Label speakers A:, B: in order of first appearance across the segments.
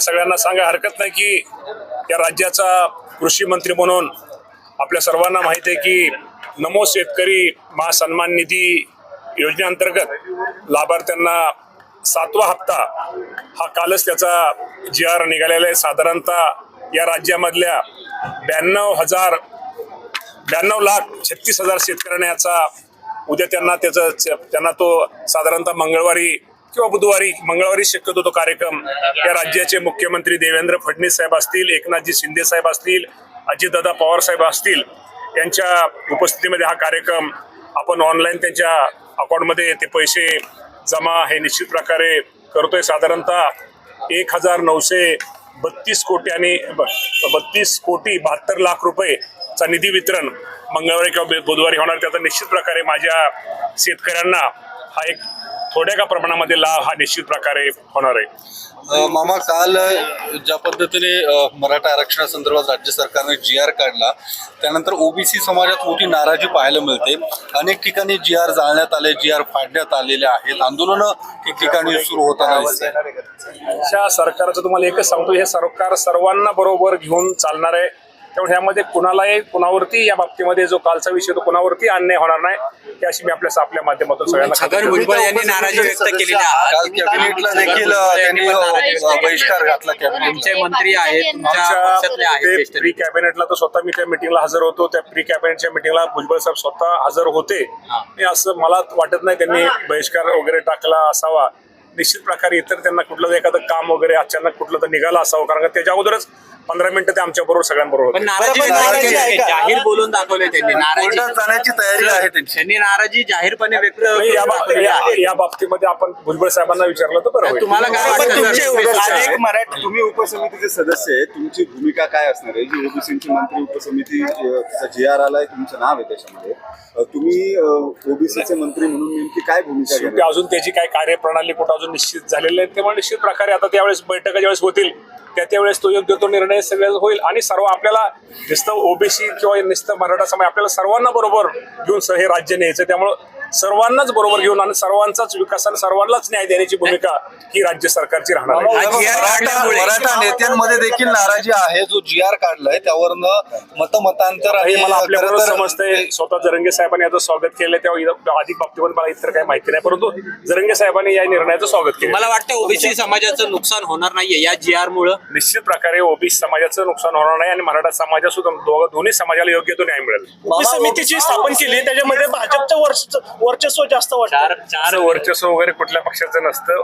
A: आपल्या सगळ्यांना सांगा हरकत नाही की या राज्याचा कृषी मंत्री म्हणून आपल्या सर्वांना माहिती आहे की नमो शेतकरी महासन्मान निधी योजनेअंतर्गत लाभार्थ्यांना सातवा हप्ता हा कालच त्याचा जी आर निघालेला आहे. साधारणतः या राज्यामधल्या ब्याण्णव हजार ब्याण्णव लाख छत्तीस हजार शेतकऱ्यांना याचा उद्या त्यांना त्याचं त्यांना तो साधारणतः मंगळवारी किंवा बुधवारी मंगळवारी शक्यतो तो कार्यक्रम या राज्याचे मुख्यमंत्री देवेंद्र फडणवीस साहेब असतील एकनाथजी शिंदे साहेब असतील अजितदादा पवार साहेब असतील यांच्या उपस्थितीमध्ये हा कार्यक्रम आपण ऑनलाईन त्यांच्या अकाउंटमध्ये ते पैसे जमा हे निश्चित प्रकारे करतोय. साधारणतः एक हजार नऊशे बत्तीस कोटी आणि बत्तीस कोटी बहात्तर लाख रुपयेचा निधी वितरण मंगळवारी किंवा बुधवारी होणार. त्याचा निश्चित प्रकारे माझ्या शेतकऱ्यांना हा एक थोड्या का प्रमाणामध्ये लाभ हा निश्चित प्रकारे होणार आहे?
B: मामा काल ज्या पद्धतीने मराठा आरक्षणासंदर्भात राज्य सरकारने जी आर काढला त्यानंतर ओबीसी समाजात मोठी नाराजी पाहायला मिळते. अनेक ठिकाणी जी आर जाळण्यात आले जी आर फाडण्यात आलेले आहेत. आंदोलनं ठिकठिकाणी सुरू होताना
A: सरकारचं तुम्हाला एकच सांगतो हे सरकार सर्वांना बरोबर घेऊन चालणार आहे. त्यामुळे ह्यामध्ये कुणालाही कुणावरती या बाबतीमध्ये जो कालचा विषय तो कुणावरती अन्याय होणार नाही ही अशी मी आपल्या आपल्या माध्यमातून सगळ्यांना
C: छगन भुजबळ यांनी नाराजी व्यक्त केलेली आहे
B: काल कॅबिनेटला देखील त्यांनी बहिष्कार घातला कॅबिनेटचा
C: तुमचे मंत्री आहेत तुमच्या पक्षातले
A: ते प्री कॅबिनेटला तर स्वतः मी त्या मिटिंगला हजर होतो. त्या प्री कॅबिनेटच्या मिटिंगला भुजबळ साहेब स्वतः हजर होते. हे. असं मला वाटत नाही त्यांनी बहिष्कार वगैरे टाकला असावा. निश्चित प्रकारे इतर त्यांना कुठलं एखादं काम वगैरे अचानक कुठलं तर निघालं असावं. कारण का त्याच्या अगोदरच पंधरा मिनिटं ते आमच्या बरोबर सगळ्यांबरोबर
C: पण
A: होते
C: नाराजी
B: बरोबर, नाराजी
C: नाराजी
B: आहे का?
C: जाहीर बोलून दाखवले त्यांनी. नाराजी
B: जाण्याची तयारी आहे त्यांची.
C: त्यांनी नाराजी जाहीरपणे व्यक्त
A: नाही, या
C: करून दाखवलेली आहे.
A: या बाबतीमध्ये आपण भुजबळ साहेबांना विचारलं तर बरं होईल.
C: तुम्हाला काय
D: पण
C: वाटतं
D: तुमचे
C: जर-
D: अनेक मराठी तुम्ही उपसमितीचे सदस्य आहे. तुमची भूमिका काय असणार आहे? जी ओबीसीची मंत्री उपसमिती जी आर आलाय तुमचं नाव आहे त्याच्यामध्ये. अ, तुम्ही ओबीसीचे मंत्री म्हणून नेमकी काय भूमिका
A: शेवटी
D: घेणार?
A: अजून त्याची काय कार्यप्रणाली कुठं अजून निश्चित झालेली आहे तेव्हा निश्चित प्रकारे आता त्यावेळेस बैठका ज्यावेळेस होतील त्या त्यावेळेस तो योग्य तो निर्णय सगळ्या होईल. आणि सर्व आपल्याला नुसतं ओबीसी किंवा नुसतं मराठा समाज आपल्याला सर्वांना बरोबर घेऊन हे राज्य न्यायचं. त्यामुळं सर्वांनाच बरोबर घेऊन आणि सर्वांचाच विकास आणि सर्वांनाच न्याय देण्याची भूमिका ही राज्य सरकारची राहणार आहे.
C: हा
B: मराठा नेत्यांमध्ये देखील नाराजी आहे जो जी आर काढलाय त्यावरनं मतमतांतर
A: हे मला आपल्याबरोबर समजतंय. स्वतः जरंगे साहेबांनी याचं स्वागत केलं तेव्हा इथं अधिक बाबतीमध्ये मला इतर काही माहिती नाही परंतु जरंगे साहेबांनी या निर्णयाचं स्वागत केलं
C: मला वाटतं ओबीसी समाजाचं नुकसान होणार नाहीये या जी आर मुळे
A: निश्चित प्रकारे ओबीसी समाजाचं नुकसान होणार नाही आणि मराठा समाजा सुद्धा दोघं दोन्ही समाजाला योग्य तो न्याय मिळेल.
E: समितीची स्थापन केली त्याच्यामध्ये भाजपचं वर्च- वर्चस्व जास्त वाटतं.
A: चार चार वर्चस्व वगैरे कुठल्या पक्षाचं नसतं.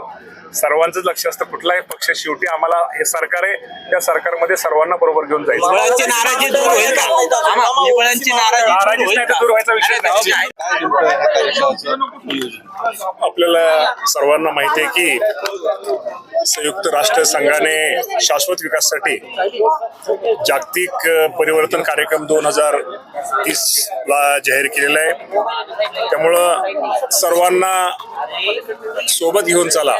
A: सर्वांचंच लक्ष असतं कुठलाही पक्ष शेवटी आम्हाला हे सरकार आहे त्या सरकारमध्ये सर्वांना बरोबर घेऊन जायचं
C: नाराजी दूर होईल का? आम्हा भुजबळांची नाराजी दूर
A: नाराजीच
C: होईल
A: नाही तर
C: का?
A: दूर व्हायचा विषय
C: अरे,
A: नाही.
C: काय?
B: नेमकं कार्यक्रमाचं नियोजन
A: आपल्याला सर्वांना माहिती आहे की संयुक्त राष्ट्र संघाने शाश्वत विकासासाठी जागतिक अ, परिवर्तन कार्यक्रम दोन हजार तीस ला जाहीर केलेला आहे त्यामुळं सर्वांना सोबत घेऊन चला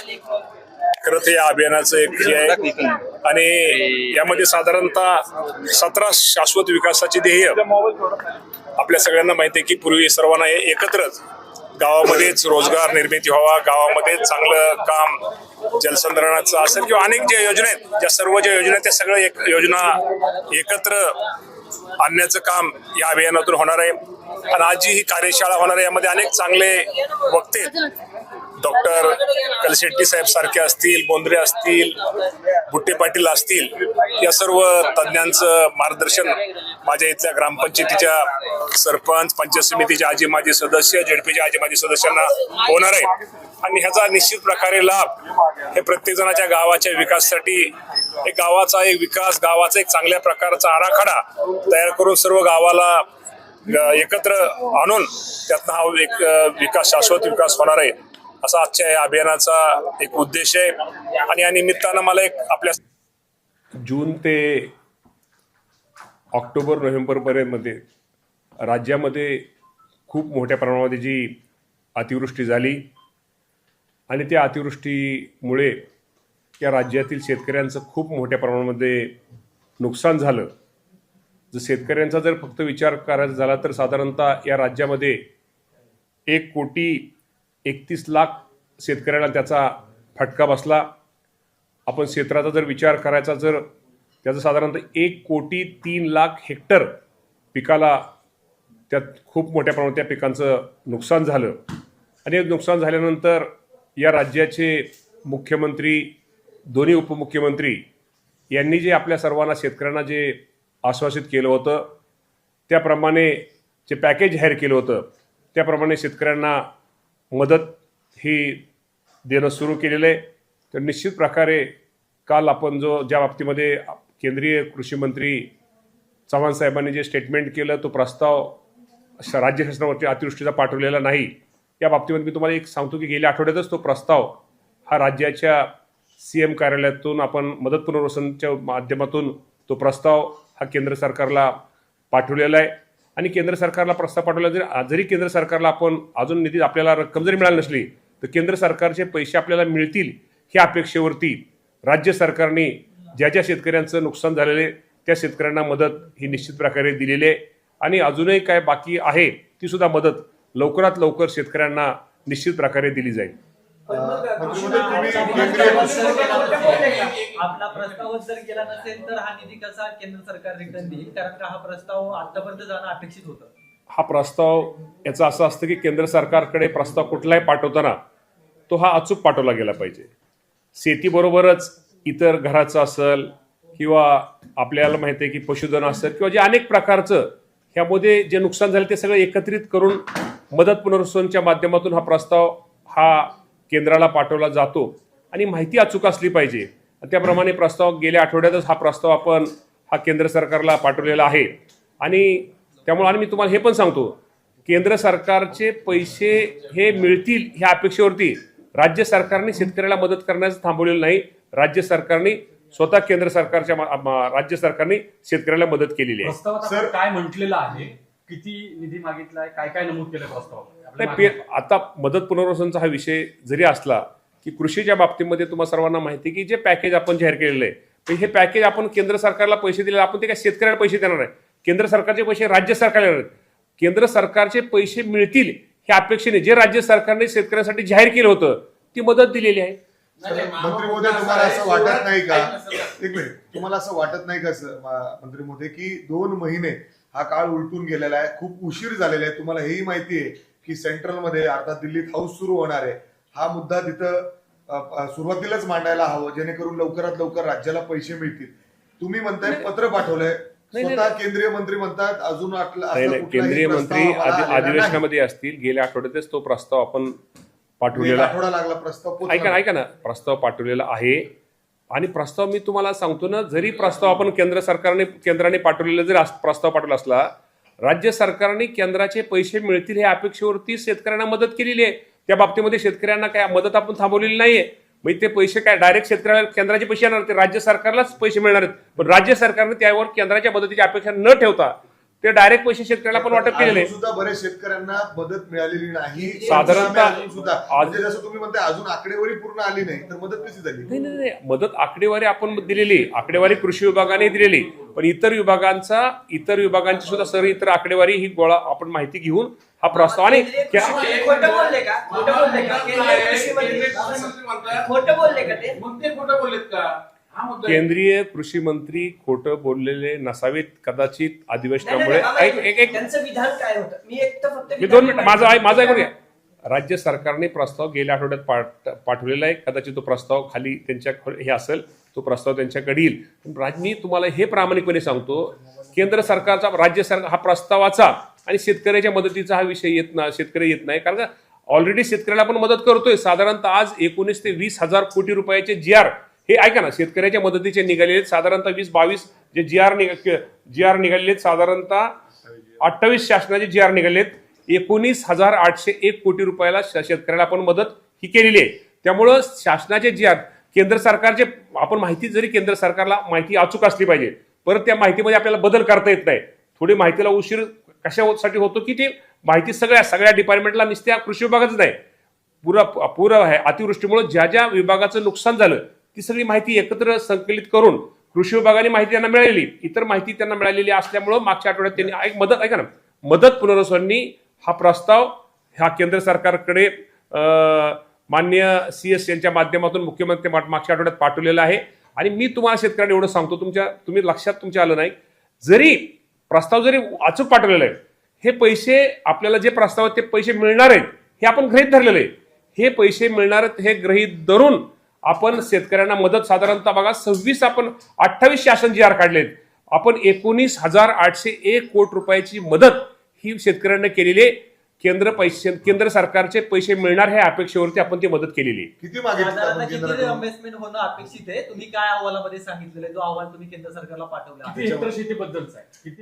A: खरं तर या अभियानाचं एक हे आहे आणि यामध्ये साधारणतः सतरा शाश्वत विकासाची ध्येय आपल्या सगळ्यांना माहिती आहे की पूर्वी सर्वांना हे एकत्रच गावामध्येच रोजगार निर्मिती व्हावा गावामध्येच चांगलं काम जलसंधारणाचं असेल किंवा अनेक ज्या योजना आहेत ज्या सर्व ज्या योजना आहेत त्या सगळ्या एक योजना एकत्र आणण्याचं काम या अभियानातून होणार आहे. आणि आज जी ही कार्यशाळा होणार आहे यामध्ये अनेक चांगले वक्ते डॉक्टर कलशेट्टी साहेब सारखे असतील बोंद्रे असतील बुट्टे पाटील असतील या सर्व तज्ज्ञांचं मार्गदर्शन माझ्या इथल्या ग्रामपंचायतीच्या सरपंच पंचायत समितीचे आजी माजी सदस्य जेडपीचे आजी माजी सदस्यांना होणार आहे. आणि ह्याचा निश्चित प्रकारे लाभ हे प्रत्येक जणाच्या गावाच्या विकासासाठी एक गावाचा एक विकास गावाचा एक चांगल्या प्रकारचा आराखडा तयार करून सर्व गावाला एकत्र आणून त्यातनं हा एक विकास शाश्वत विकास होणार आहे. असा आजच्या या अभियानाचा एक उद्देश आहे. आणि या निमित्तानं मला एक आपल्या
F: जून ते ऑक्टोबर नोव्हेंबरपर्यंतमध्ये राज्यामध्ये खूप मोठ्या प्रमाणामध्ये जी अतिवृष्टी झाली आणि त्या अतिवृष्टीमुळे या राज्यातील शेतकऱ्यांचं खूप मोठ्या प्रमाणामध्ये नुकसान झालं. जर शेतकऱ्यांचा जर फक्त विचार करायचा झाला तर साधारणतः या राज्यामध्ये एक कोटी एकतीस लाख शेतकऱ्यांना त्याचा फटका बसला.
A: आपण क्षेत्राचा जर विचार करायचा जर त्याचं साधारणतः एक कोटी तीन लाख हेक्टर पिकाला त्यात खूप मोठ्या प्रमाणात त्या पिकांचं नुकसान झालं. आणि नुकसान झाल्यानंतर या राज्याचे मुख्यमंत्री दोन्ही उपमुख्यमंत्री यांनी जे आपल्या सर्वांना शेतकऱ्यांना जे आश्वासित केलं होतं त्याप्रमाणे जे पॅकेज जाहीर केलं होतं त्याप्रमाणे शेतकऱ्यांना मदत ही देणं सुरू केलेलं आहे. तर निश्चित प्रकारे काल आपण जो ज्या बाबतीमध्ये केंद्रीय कृषी मंत्री चव्हाण साहेबांनी जे स्टेटमेंट केलं तो प्रस्ताव राज्य शासनावरती अतिवृष्टीचा पाठवलेला नाही. या बाबतीमध्ये मी तुम्हाला एक सांगतो की गेल्या आठवड्यातच तो प्रस्ताव हा राज्याच्या सी एम कार्यालयातून आपण मदत पुनर्वसनच्या माध्यमातून तो प्रस्ताव हा केंद्र सरकारला पाठवलेला आहे. आणि केंद्र सरकारला प्रस्ताव पाठवला जरी जरी केंद्र सरकारला आपण अजून निधी आपल्याला रक्कम जरी मिळाली नसली तर केंद्र सरकारचे पैसे आपल्याला मिळतील ह्या अपेक्षेवरती राज्य सरकारने ज्या ज्या शेतकऱ्यांचं नुकसान झालेले त्या शेतकऱ्यांना मदत ही निश्चित प्रकारे दिलेली आहे. आणि अजूनही काय बाकी आहे ती सुद्धा मदत लवकरात लवकर शेतकऱ्यांना निश्चित प्रकारे दिली जाईल.
G: आपला प्रस्तावच जर केला नसेल तर हा निधी कसा केंद्र सरकार रिटर्न देईल? कारण का हा प्रस्ताव आतापर्यंत जाणं अपेक्षित होतं.
A: हा प्रस्ताव याचं असं असतं की केंद्र सरकारकडे प्रस्ताव कुठलाही पाठवताना तो हा अचूक पाठवला गेला पाहिजे. शेतीबरोबरच इतर घराचं असेल किंवा आपल्याला माहिती आहे की पशुधन असेल किंवा जे अनेक प्रकारचं ह्यामध्ये जे नुकसान झालं ते सगळं एकत्रित करून मदत पुनर्वसनच्या माध्यमातून हा प्रस्ताव हा केंद्राला पाठवला जातो. आणि माहिती अचूक असली पाहिजे. त्याप्रमाणे प्रस्ताव गेल्या आठवड्यातच हा प्रस्ताव आपण हा केंद्र सरकारला पाठवलेला आहे. आणि त्यामुळे आणि मी तुम्हाला हे पण सांगतो. केंद्र सरकारचे पैसे हे मिळतील ह्या अपेक्षेवरती. राज्य सरकारने शेतकऱ्याला मदत करण्याचं थांबवलेलं नाही. राज्य सरकारने स्वतः केंद्र सरकारच्या राज्य सरकारने शेतकऱ्याला मदत केलेली आहे.
H: आपण काय म्हटलेलं आहे? किती निधी मागितलाय काय काय नमूद केलं प्रस्तावात
A: नाही पे आता मदत पुनर्वसनचा हा विषय जरी असला की कृषीच्या बाबतीमध्ये तुम्हाला सर्वांना माहिती की जे पॅकेज आपण जाहीर केलेलं आहे तर हे पॅकेज आपण केंद्र सरकारला पैसे दिले आपण ते काय शेतकऱ्याला पैसे देणार आहे केंद्र सरकारचे पैसे राज्य सरकारला देणार आहेत. केंद्र सरकारचे पैसे मिळतील ह्या अपेक्षेने जे राज्य सरकारने शेतकऱ्यांसाठी जाहीर केलं होतं ती मदत दिलेली आहे.
I: मंत्री महोदय तुम्हाला असं वाटत नाही का? एक मिनिट. तुम्हाला असं वाटत नाही का मंत्री महोदय की दोन महिने हा काळ उलटून गेलेला आहे. खूप उशीर झालेला आहे. तुम्हाला हेही माहिती आहे की सेंट्रलमध्ये अर्थात दिल्लीत हाऊस सुरू होणार आहे. हा मुद्दा तिथं सुरुवातीलाच मांडायला हवं जेणेकरून लवकरात लवकर राज्याला पैसे मिळतील. तुम्ही म्हणताय पत्र पाठवलंय. स्वतः केंद्रीय मंत्री म्हणतात अजून
A: केंद्रीय मंत्री. अधिवेशनामध्ये असतील. गेल्या आठवड्यातच तो प्रस्ताव आपण पाठवलेला
I: आठवडा लागला प्रस्ताव
A: ऐका ना. प्रस्ताव पाठवलेला आहे. आणि प्रस्ताव मी तुम्हाला सांगतो ना जरी प्रस्ताव आपण केंद्र सरकारने केंद्राने पाठवलेला जरी प्रस्ताव पाठवला असला राज्य सरकारने केंद्राचे पैसे मिळतील हे अपेक्षेवरती शेतकऱ्यांना मदत केलेली आहे. त्या बाबतीमध्ये शेतकऱ्यांना काय मदत आपण थांबवलेली नाहीये. मग ते पैसे काय डायरेक्ट शेतकऱ्याला केंद्राचे पैसे येणार ते राज्य सरकारलाच पैसे मिळणार आहेत. पण राज्य सरकारने त्यावर केंद्राच्या मदतीची अपेक्षा न ठेवता ते डायरेक्ट पैसे शेतकऱ्याला पण वाटप केलेले
I: अजून सुद्धा बरेच शेतकऱ्यांना मदत मिळालेली नाही.
A: साधारणतः
I: अजून सुद्धा.
A: आज-
I: म्हणजे जसं तुम्ही म्हणताय अजून आकडेवारी पूर्ण आली नाही तर मदत कशी झाली?
A: नाही नाही नाही. मदत आकडेवारी आपण दिलेली आकडेवारी कृषी विभागाने दिलेली पण इतर विभागांचा इतर विभागांची सुद्धा सर्व इतर आकडेवारी ही गोळा आपण माहिती घेऊन हा प्रस्ताव आणि
G: खोटं बोलले का? खोटं बोलले का? केंद्रीय कृषी मंत्री खोटं बोलले का ते?
H: मग ते खोटं बोललेत का? मुद्दा आहे.
A: केंद्रीय कृषी मंत्री खोटं बोललेले नसावेत कदाचित अधिवेशनामुळे
G: मी
A: दोन मिनिट माझा माझा ऐकून घ्या. राज्य सरकारने प्रस्ताव गेल्या आठवड्यात पाठ पाठवलेला आहे. कदाचित तो प्रस्ताव खाली त्यांच्या हे असेल तो प्रस्ताव त्यांच्याकडे येईल. मी तुम्हाला हे प्रामाणिकपणे सांगतो केंद्र सरकारचा राज्य सरकार हा प्रस्तावाचा आणि शेतकऱ्याच्या मदतीचा हा विषय येत ना शेतकरी येत नाही. कारण ऑलरेडी शेतकऱ्याला आपण मदत करतोय. साधारणतः आज एकोणीस ते वीस हजार कोटी रुपयाचे जी आर हे ऐका ना शेतकऱ्याच्या मदतीचे निघालेले आहेत. साधारणतः वीस बावीस जे जी आर जी आर निघालेले आहेत, साधारणतः अठ्ठावीस शासनाचे जी आर निघालेत एकोणीस हजार आठशे एक कोटी रुपयाला श- शेतकऱ्याला आपण मदत ही केलेली आहे. त्यामुळं शासनाचे जी आर केंद्र सरकारचे आपण माहिती जरी केंद्र सरकारला माहिती अचूक असली पाहिजे परत त्या माहितीमध्ये आपल्याला बदल करता येत नाही. थोडी माहितीला उशीर कशासाठी होतो की ते माहिती सगळ्या सगळ्या डिपार्टमेंटला नुसत्या कृषी विभागाचं नाही. पुरा पुरा आहे. अतिवृष्टीमुळे ज्या ज्या विभागाचं नुकसान झालं ती सगळी माहिती एकत्र संकलित करून कृषी विभागाने माहिती त्यांना मिळालेली. इतर माहिती त्यांना मिळालेली असल्यामुळं मागच्या आठवड्यात त्यांनी एक मदत ऐका ना मदत पुनर्वसननी हा प्रस्ताव हा केंद्र सरकारकडे मान्य सी एस यांच्या माध्यमातून मुख्यमंत्री मागच्या आठवड्यात पाठवलेला आहे. आणि मी तुम्हाला शेतकऱ्यांना एवढं सांगतो तुमच्या तुम्ही लक्षात तुमच्या आलं नाही. जरी प्रस्ताव जरी अचूक पाठवलेला आहे हे पैसे आपल्याला जे प्रस्ताव आहेत ते पैसे मिळणार आहेत हे आपण गृहित धरलेले आहे. हे पैसे मिळणार आहेत हे गृहीत धरून आपण शेतकऱ्यांना मदत साधारणतः बघा सव्वीस आपण अठ्ठावीस शासन जी आर काढलेत आपण एकोणीस हजार आठशे एक कोटी रुपयाची मदत ही शेतकऱ्यांना केलेली आहे. केंद्र पैसे केंद्र सरकारचे पैसे मिळणार ह्या अपेक्षेवरती आपण ती मदत केलेली आहे.
I: किती
G: इन्व्हेस्टमेंट होणं अपेक्षित आहे? तुम्ही काय अहवालामध्ये सांगितलेलं आहे? जो अहवाल तुम्ही केंद्र सरकारला पाठवला
H: आहे? किती